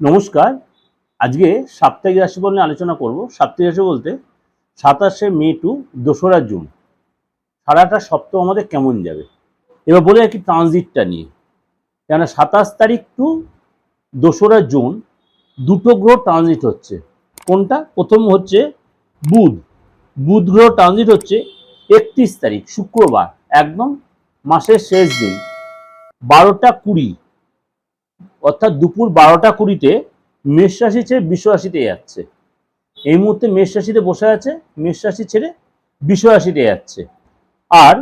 নমস্কার। আজকে সাপ্তাহিক রাশিফল নিয়ে আলোচনা করব। সাপ্তাহিক রাশি বলতে সাতাশে মে টু দোসরা জুন। সারাটা সপ্তাহ আমাদের কেমন যাবে? এবার বলে রাখি ট্রানজিটটা নিয়ে। কেন সাতাশ তারিখ টু দোসরা জুন দুটো গ্রহ ট্রানজিট হচ্ছে। কোনটা? প্রথম হচ্ছে বুধ। বুধ গ্রহ ট্রানজিট হচ্ছে একত্রিশ তারিখ, শুক্রবার, একদম মাসের শেষ দিন। বারোটা কুড়ি। অর্থাৎ দুপুর বারোটা কুড়িতে মেষ রাশি ছেড়ে বিশ্ব রাশিতে যাচ্ছে। এই মুহূর্তে মেষ রাশিতে বসে আছে, মেষ রাশি ছেড়ে বিশ্ব রাশিতে যাচ্ছে। আর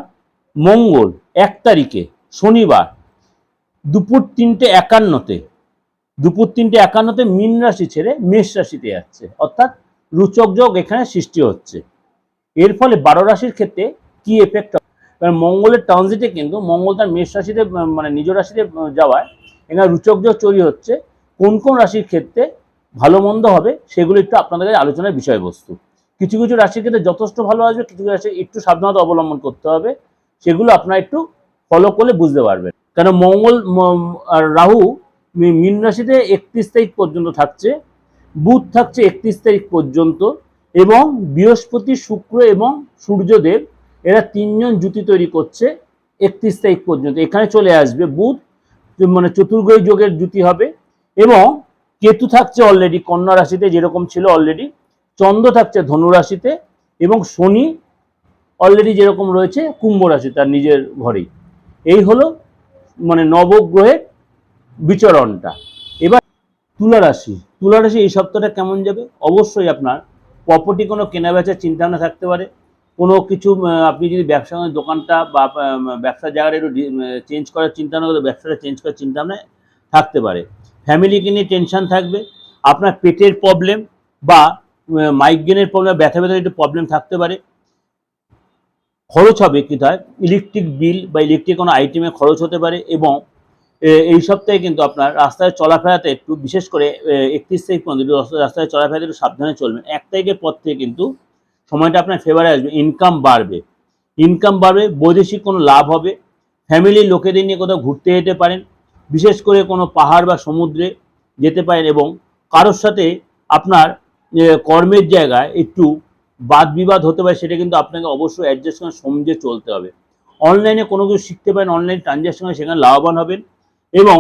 মঙ্গল এক তারিখে, শনিবার, দুপুর তিনটে একান্নতে, দুপুর তিনটে একান্নতে মীন রাশি ছেড়ে মেষ রাশিতে যাচ্ছে। অর্থাৎ রুচক যোগ এখানে সৃষ্টি হচ্ছে। এর ফলে বারো রাশির ক্ষেত্রে কি এফেক্ট কারণ মঙ্গলের ট্রানজিটে কিন্তু মঙ্গল তার মেষ রাশিতে মানে নিজ রাশিতে যাওয়ায় এখানে রুচক যোগ তৈরি হচ্ছে, কোন কোন রাশির ক্ষেত্রে ভালো মন্দ হবে, সেগুলো একটু আপনাদের কাছে আলোচনার বিষয়বস্তু। কিছু কিছু রাশির ক্ষেত্রে যথেষ্ট ভালো আসবে, কিছু কিছু রাশি একটু সাবধানতা অবলম্বন করতে হবে, সেগুলো আপনারা একটু ফলো করলে বুঝতে পারবেন। কারণ মঙ্গল রাহু মীন রাশিতে একত্রিশ তারিখ পর্যন্ত থাকছে, বুধ থাকছে একত্রিশ তারিখ পর্যন্ত, এবং বৃহস্পতি, শুক্র এবং সূর্যদেব, এরা তিনজন জুতি তৈরি করছে একত্রিশ তারিখ পর্যন্ত। এখানে চলে আসবে বুধ মানে চতুর্গ্রহী যোগের জুতি হবে এবং কেতু থাকছে অলরেডি কন্যা রাশিতে, যেরকম ছিল অলরেডি চন্দ্র থাকছে ধনু রাশিতে এবং শনি অলরেডি যেরকম রয়েছে কুম্ভ রাশি, তার নিজের ঘরেই। এই হলো মানে নবগ্রহের বিচরণটা। এবার তুলা রাশি। তুলা রাশি এই সপ্তাহটা কেমন যাবে? অবশ্যই আপনার প্রপার্টি কোনো কেনা বেচার চিন্তাভাবনা থাকতে পারে। কোনো কিছু আপনি যদি ব্যবসা দোকানটা বা ব্যবসার জায়গাটা একটু চেঞ্জ করার চিন্তা ভাবনা করে ব্যবসাটা চেঞ্জ করার চিন্তা ভাবনা থাকতে পারে। ফ্যামিলিকে নিয়ে টেনশন থাকবে, আপনার পেটের প্রবলেম বা মাইগ্রেনের প্রবলেম ব্যথা ব্যথার একটু প্রবলেম থাকতে পারে। খরচ হবে কী হয় ইলেকট্রিক বিল বা ইলেকট্রিক কোনো আইটেমে খরচ হতে পারে এবং এই সপ্তাহে কিন্তু আপনার রাস্তায় চলাফেরাতে একটু বিশেষ করে একত্রিশ তারিখ পর্যন্ত রাস্তায় চলাফেরাতে একটু সাবধানে চলবেন। এক তারিখের পর থেকে কিন্তু সময়টা আপনার ফেভারে আসবে ইনকাম বাড়বে। ইনকাম বাড়বে, বৈদেশিক কোনো লাভ হবে। ফ্যামিলির লোকেদের নিয়ে কোথাও ঘুরতে যেতে পারেন, বিশেষ করে কোনো পাহাড় বা সমুদ্রে যেতে পারেন এবং কারোর সাথে আপনার কর্মের জায়গায় একটু বাদ বিবাদ হতে পারে, সেটা কিন্তু আপনাকে অবশ্যই অ্যাডজাস্ট করে সমঝে চলতে হবে। অনলাইনে কোনো কিছু শিখতে পারেন অনলাইন ট্রানজ্যাকশনে সেখানে লাভবান হবেন এবং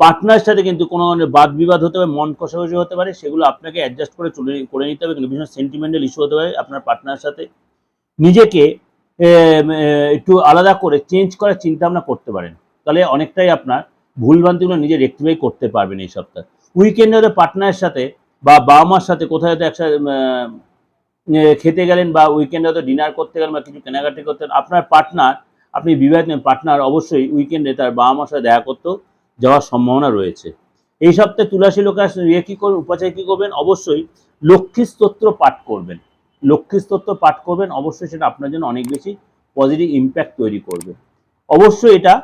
পার্টনারের সাথে কিন্তু কোনো ধরনের বাদ বিবাদ হতে পারে, মন কষাকষি হতে পারে, সেগুলো আপনাকে অ্যাডজাস্ট করে চলে, করে নিতে হবে। কিন্তু বিভিন্ন সেন্টিমেন্টাল ইস্যু হতে পারে আপনার পার্টনারের সাথে। নিজেকে একটু আলাদা করে চেঞ্জ করার চিন্তা ভাবনা করতে পারেন। তাহলে অনেকটাই আপনার ভুলভ্রান্তিগুলো নিজে রেক্টিফাই করতে পারবেন এই সপ্তাহে। উইকেন্ডে হয়তো পার্টনারের সাথে বা বাবা মার সাথে কোথাও হয়তো একসাথে খেতে গেলেন বা উইকেন্ডে হয়তো ডিনার করতে গেলেন বা কিছু কেনাকাটি করতে আপনার পার্টনার আপনি বিবাহিত পার্টনার অবশ্যই উইকেন্ডে তার বাবা মার সাথে দেখা করতেও যাওয়ার সম্ভাবনা রয়েছে। এই সপ্তাহে তুলাসী লোকের ইয়ে কী করবেন উপাচার কী করবেন? অবশ্যই লক্ষ্মী স্তোত্র পাঠ করবেন। লক্ষ্মী স্তোত্র পাঠ করবেন, অবশ্যই সেটা আপনার জন্য অনেক বেশি পজিটিভ ইম্প্যাক্ট তৈরি করবে। অবশ্যই এটা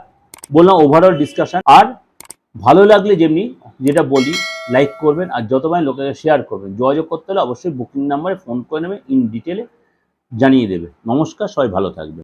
বললাম ওভারঅল ডিসকাশন আর ভালো লাগলে যেমনি যেটা বলি লাইক করবেন আর যতবার লোকেরা শেয়ার করবেন। যোগাযোগ করতে হলে অবশ্যই বুকিং নাম্বারে ফোন করে নেবে ইন ডিটেলে জানিয়ে দেবে। নমস্কার, সবাই ভালো থাকবে